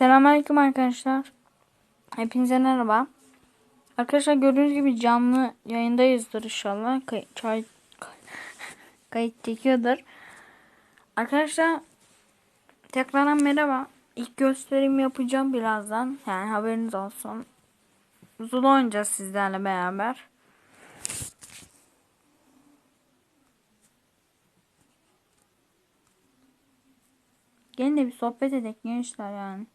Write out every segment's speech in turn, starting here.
Selamünaleyküm arkadaşlar. Hepinize merhaba. Arkadaşlar gördüğünüz gibi canlı yayındayızdır inşallah. Kay çay kayıt çekiyordur. Arkadaşlar tekrardan merhaba. İlk gösterim yapacağım birazdan. Yani haberiniz olsun. Zul oynayacağız sizlerle beraber. Gelin de bir sohbet edelim gençler yani.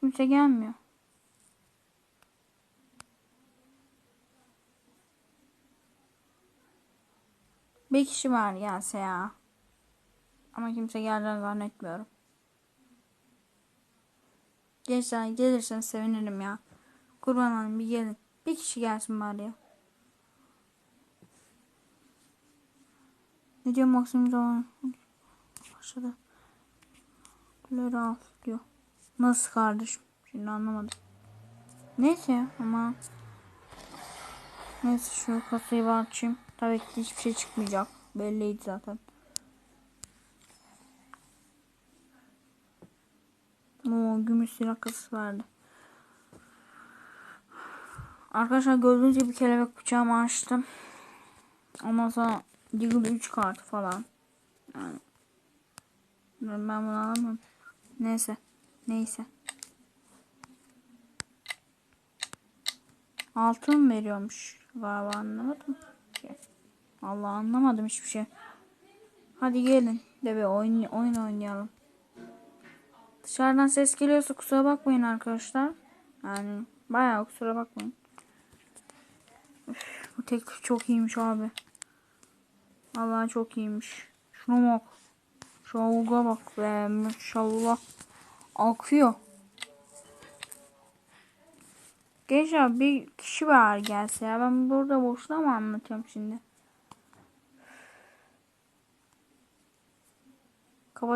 Kimse gelmiyor. Bir kişi var gelse ya. Ama kimse geldiğini zannetmiyorum. Gençler gelirsen sevinirim ya. Kurban olayım bir gelin. Bir kişi gelsin bari ya. Ne diyor Maksim zaman? Başladı. Kulları diyor. Nasıl kardeşim? Şimdi anlamadım. Neyse ama. Neyse şu kasayı bir açayım. Tabii ki hiçbir şey çıkmayacak. Belliydi zaten. Oo, gümüş silah kasası verdi. Arkadaşlar gördüğünüz gibi kelebek bıçağımı açtım. Ondan sonra Deagle 3 kart falan. Yani. Ben bunu alamam. Neyse. Neyse. Altın veriyormuş galiba anlamadım. Allah anlamadım hiçbir şey. Hadi gelin de bir oyun, oyun oynayalım. Dışarıdan ses geliyorsa kusura bakmayın arkadaşlar. Yani bayağı kusura bakmayın. Üf, bu tek çok iyiymiş abi. Allah çok iyiymiş. Şuna bak. Şavuga bak be maşallah. Akıyor. Gençler bir kişi var gelse ya. Ben burada boşuna mı anlatıyorum şimdi?